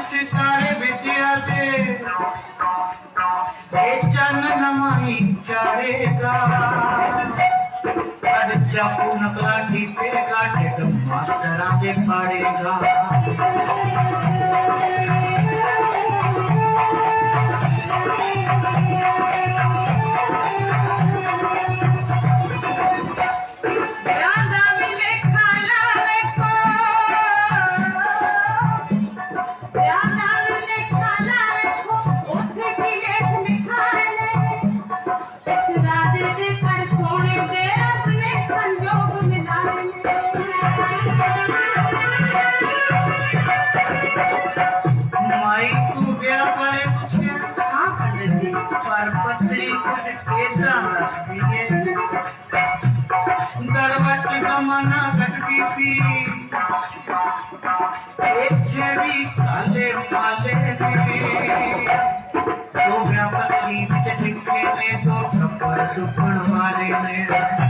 सितारे बिटिया दे। चन नमाई जाएगा अरे चाकू नकला की पेगा टेक मास्टरा दे पाड़ेगा కల్పత్రి దర్వటి గమన గట్టిపి చెవి కాలే పాలే तो व्यापक नीति के सिक्के में तो छप्पर छुपण वाले में